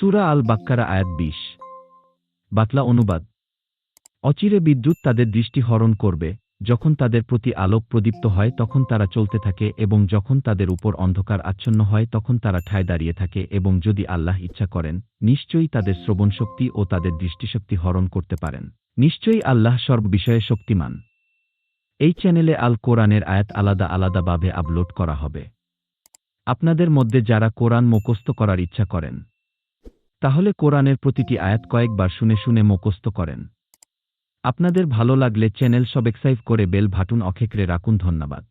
সুরা আল বাক্কারা আয়াত বিশ। বাতলা অনুবাদ। অচিরে বিদ্যুৎ তাদের দৃষ্টি হরণ করবে, যখন তাদের প্রতি আলোক প্রদীপ্ত হয় তখন তারা চলতে থাকে এবং যখন তাদের উপর অন্ধকার আচ্ছন্ন হয় তখন তারা ঠায় দাঁড়িয়ে থাকে এবং যদি আল্লাহ ইচ্ছা করেন, নিশ্চয়ই তাদের শ্রবণশক্তি ও তাদের দৃষ্টিশক্তি হরণ করতে পারেন। নিশ্চয়ই আল্লাহ সর্ববিষয়ে শক্তিমান। এই চ্যানেলে আল কোরআনের আয়াত আলাদা আলাদাভাবে আপলোড করা হবে। আপনাদের মধ্যে যারা কোরআন মুখস্থ করার ইচ্ছা করেন তাহলে কোরআনের প্রতিটি আয়াত কয়েকবার শুনে শুনে মুখস্থ করেন। আপনাদের ভালো লাগলে চ্যানেল সবেক্সাইভ করে বেল ভাটুন অখেকরে রাখুন। ধন্যবাদ।